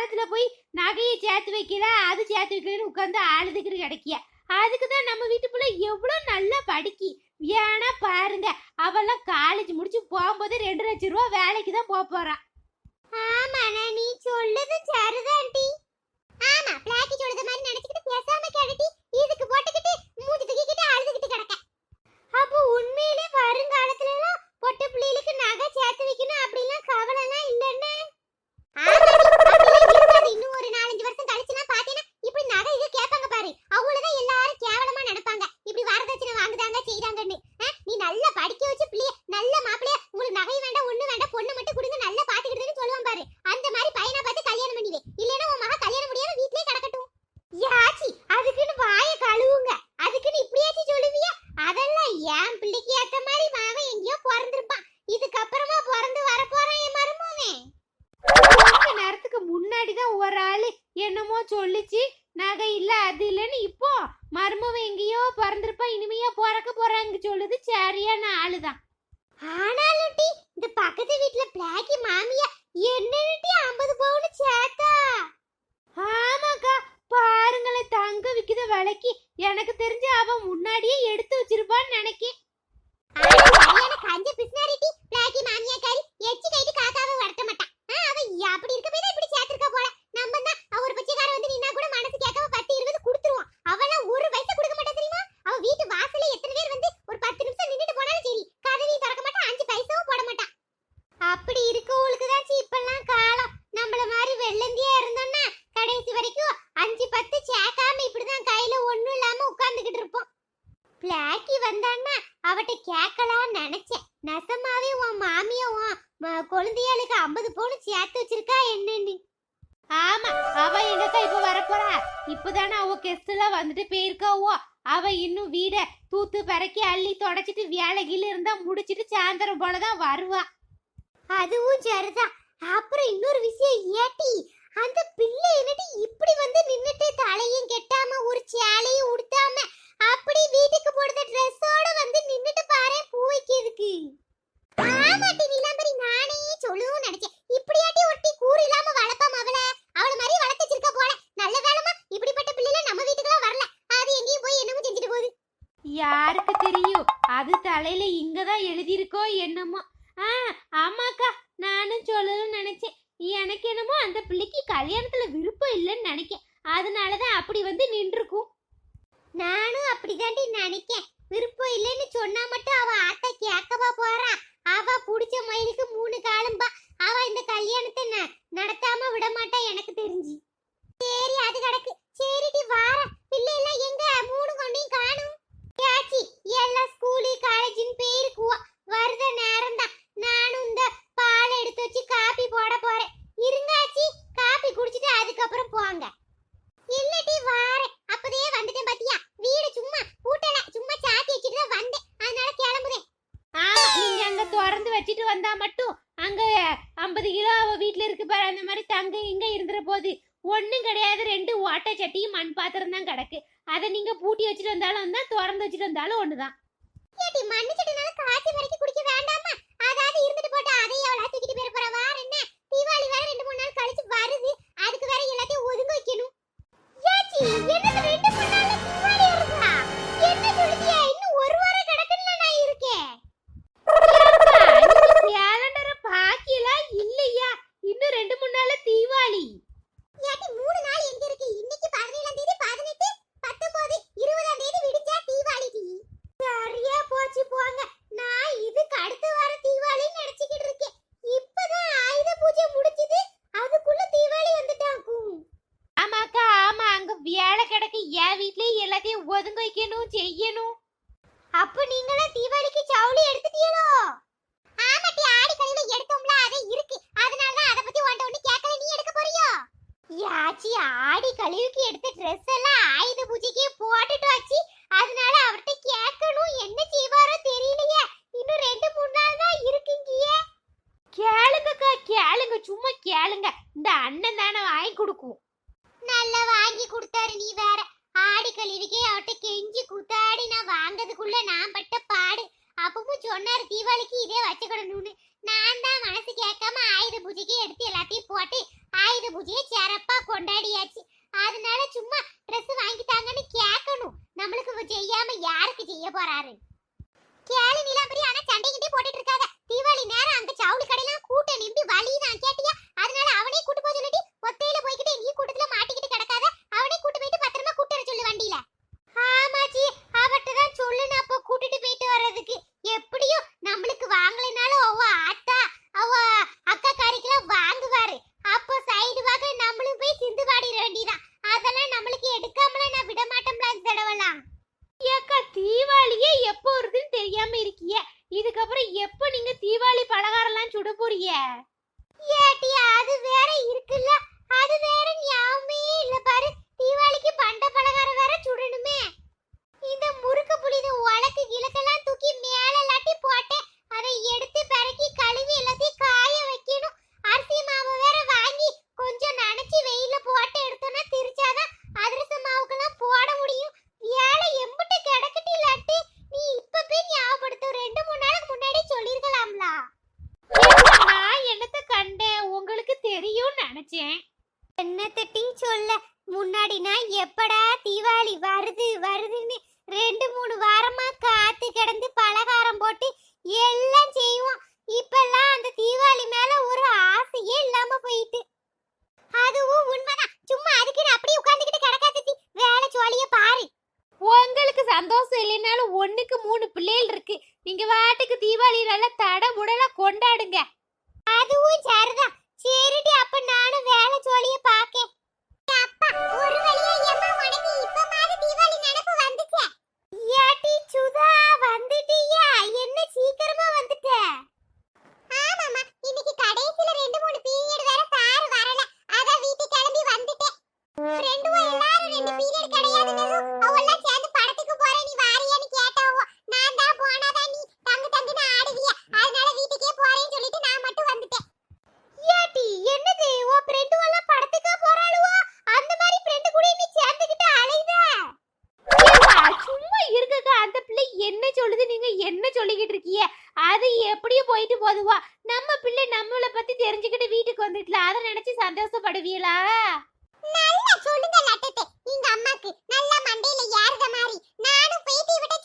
காலத்துல போய் நகையை சேர்த்து வைக்கல அது சேர்த்து வைக்கலன்னு உட்காந்து அழுதுகிட்டு கிடைக்கிய? அதுக்கு தான் நம்ம வீட்டு பிள்ளை எவ்வளோ நல்லா படிக்கி. ஏன்னா பாருங்க அவெல்லாம் காலேஜ் முடிச்சு போகும்போது ரெண்டு லட்சம் ரூபா வேலைக்கு தான் போக போறா. ஆமா நீ சொல்லுது சரிதான் டி ஆமா பிளாக்கி சொல்லுது மாதிரி நினைச்சுக்கிட்டு பேசாம கேட்டுட்டி இதுக்கு போட்டுக்கிட்டு மூஞ்சி தூக்கிக்கிட்டு அழுதுகிட்டு கிடக்க. ஆளுதான் ஆனாலும் டி இந்த பக்கத்து வீட்ல பிளாக்கி மாமியா என்னன்னு ஐம்பது பவுன் சேர்த்தா? ஆமாக்கா பாருங்களேன் தங்க விக்கிற விலைக்கு எனக்கு தெரிஞ்சு அவன் முன்னாடியே எடுத்து வச்சிருப்பான்னு நினைக்கேன். கஞ்ச பிசினாரி டி பிளாக்கி மாமியா காரி எச்சி கைட்டு காக்காவை வளர்த்த மாட்டான் அவ அப்படி இருக்க போய் தான் இப்படி சேர்த்திருக்கா போல. நம்ம தான் அவ ஒரு பச்சைக்கார வந்து நின்னா கூட மனசு கேட்காம பத்து இருபது கொடுத்துருவான் அவெல்லாம் ஒரு வயசு கொடுக்க மாட்டா தெரியுமா அவ வீட்டு வாசல்ல எத்தனை பேர் வந்து ஒரு பத்து நிமிஷம் நின்னுட்டு போனாலும் சரி கதவையும் திறக்க மாட்டா அஞ்சு பைசாவும் போட மாட்டா அப்படி இருக்கவங்களுக்கு தான் இப்பெல்லாம் காலம் நம்மள மாதிரி வெள்ளந்தியா இருந்தோம்னா கடைசி வரைக்கும் அஞ்சு பத்து சேர்க்காம இப்படிதான் கையில ஒண்ணும் இல்லாம உட்கார்ந்துகிட்டு இருப்போம் பிளாக்கி வந்தான்னா அவட்ட கேட்கலாம் நினைச்சேன் நெசமாவே உன் மாமியும் உன் ஐம்பது பவுன் சேர்த்து வச்சிருக்கா என்னன்னு. ஆமா அவ எங்கக்கா இப்ப வரப்போறா? இப்பதானே அவ கெஸ்ட் எல்லாம் வந்துட்டு போயிருக்காவோ அவ இன்னும் வீட தூத்து பறக்கி அள்ளி தொடச்சிட்டு வேலைகில இருந்தா முடிச்சிட்டு சாயந்தரம் போலதான் வருவா. அதுவும் சரிதான். அப்புறம் இன்னொரு விஷயம் ஏட்டி அந்த பிள்ளை என்னடி இப்படி வந்து நின்னுட்டு தலையும் கெட்டாம அந்த பிள்ளைக்கு கல்யாணத்துல விருப்பம் இல்லைன்னு நினைக்கேன். அதனாலதான் அப்படி வந்து நின்றுக்கும் நானும் அப்படிதாண்டி நினைக்கேன். விருப்பம் இல்லைன்னு சொன்னா மட்டும் அவ ஆட்ட கேட்கவா போறா. அவ புடிச்ச மயிலுக்கு மூணு காலம்பா அவ இந்த கல்யாணத்தை நடத்தாம விட மாட்டா எனக்கு தெரிஞ்சு. சரி அது கிடக்கு. சரிடி வார பிள்ளை எல்லாம் எங்க? மூணு கொண்டையும் காணும் யாச்சி எல்லாம் ஸ்கூலு காலேஜ்னு பேருக்குவா வருத நேரம் தான் நானும் இந்த பால் எடுத்து வச்சு காப்பி போட போறேன் இருங்காச்சி காப்பி குடிச்சிட்டு அதுக்கப்புறம் போங்க இல்லடி வாரேன் அப்பதே வந்துட்டேன் பாத்தியா வீடு சும்மா பூட்டல சும்மா சாத்தி வச்சுட்டு தான் வந்தேன் அதனால கிளம்புறேன் ஆமா நீங்க அங்க திறந்து வச்சுட்டு வந்தா மட்டும் அங்க ஐம்பது வீட்டுல இருக்கு பாரு அந்த மாதிரி தங்க இங்க இருந்துற போது ஒண்ணும் கிடையாது. ரெண்டு ஓட்டை சட்டியும் மண் பாத்திரம் தான் கிடக்கு. அதை நீங்க பூட்டி வச்சுட்டு வந்தாலும் தான் திறந்து வச்சுட்டு வந்தாலும் ஒண்ணுதான். ஏடி மண்ணு சட்டினால காய்ச்சி வரைக்கும் குடிக்க வேண்டாமா? அதாவது இருந்துட்டு போட்டு அதையும் எவ்வளோ தூக்கிட்டு போயிட போற வார என்ன? தீபாவளி வேற ரெண்டு மூணு நாள் கழிச்சு வருது. அதுக்கு வேற எல்லாத்தையும் ஒதுங்க வைக்கணும். ஏச்சி என்னது ரெண்டு மூணு நாள்ல தீபாவளி வருதா என்ன சொல்லுதியா இன்னும் ஒரு வாரம் கிடக்குன்னு நான் இருக்கேன் கேலண்டரை பாக்கியெல்லாம் இல்லையா இன்னும் ரெண்டு மூணு நாள்ல தீபாவளி ஏடி மூணு நாள் எங்க இருக்கு இன்னைக்கு பதினேழாம் தேதி பதினெட்டு பத்தொன்பது இருபதாம் தேதி விடிஞ்சா தீபாவளி டி சரியா போச்சு போங்க நான் இதுக்கு அடுத்த வாரம் தீபாவளின்னு நினைச்சுக்கிட்டு இருக்கேன் இப்பதான் ஆயுத பூஜை முடிஞ்சது அதுக்குள்ள தீபாவளி வந்துட்டாக்கும் ஆமாக்கா ஆமா அங்க வேலை கிடக்கு என் வீட்லயே எல்லாத்தையும் ஒதுங்க வைக்கணும் செய்யணும். அப்ப நீங்களும் தீபாவளிக்கு சவுளி எடுத்துட்டீங்களோ? ஆமாட்டி ஆடி கழிவுல எடுத்தோம்ல அது இருக்கு. அதனால தான் அத பத்தி ஒண்ட ஒண்ணு கேட்கல நீ எடுக்க போறியோ? யாச்சி ஆடி கழிவுக்கு எடுத்த ட்ரெஸ் எல்லாம் ஆயுத பூஜைக்கு போட்டுட்டு வச்சு அதனால அவர்ட்ட கேட்கணும் என்ன செய்வாரோ Mariachi. நினைச்சேன். என்னத்த டீ சொல்ல? முன்னாடினா எப்படா தீபாவளி வருது வருதுன்னு ரெண்டு மூணு வாரமா காத்து கிடந்து பலகாரம் போட்டு எல்லாம் செய்வோம். இப்பெல்லாம் அந்த தீபாவளி மேல ஒரு ஆசையே இல்லாம போயிட்டு. அதுவும் உண்மைதான். சும்மா அதுக்குன்னு அப்படியே உட்காந்துக்கிட்டு கிடக்காதத்தி வேலை சோழிய பாரு. உங்களுக்கு சந்தோஷம் இல்லைனாலும் ஒண்ணுக்கு மூணு பிள்ளைகள் இருக்கு. நீங்க வாட்டுக்கு தீபாவளி நல்லா தட கொண்டாடுங்க. அதுவும் சரிதான். சரிடி அப்ப நானும் வேலை ஜோலிய பாக்கேன் அப்பா ஒரு வழியா ஏமா உனக்கு இப்ப மாதிரி தீபாவளி நினைப்பு ஏட்டி சுதா வந்துட்டியா? என்ன சீக்கிரமா வந்துட்ட? என்ன சொல்லுது? நீங்க என்ன சொல்லிக்கிட்டு இருக்கீங்க? அது எப்படியும் போயிட்டு போதுவா? நம்ம பிள்ளை நம்மளை பத்தி தெரிஞ்சுக்கிட்டு வீட்டுக்கு வந்துட்டல. அதை நினைச்சு சந்தோஷப்படுவீங்களா நல்லா சொல்லுங்க லட்டத்தை. எங்க அம்மாக்கு நல்லா மண்டையில ஏறுத மாதிரி. நானும் போயிட்டு விட்ட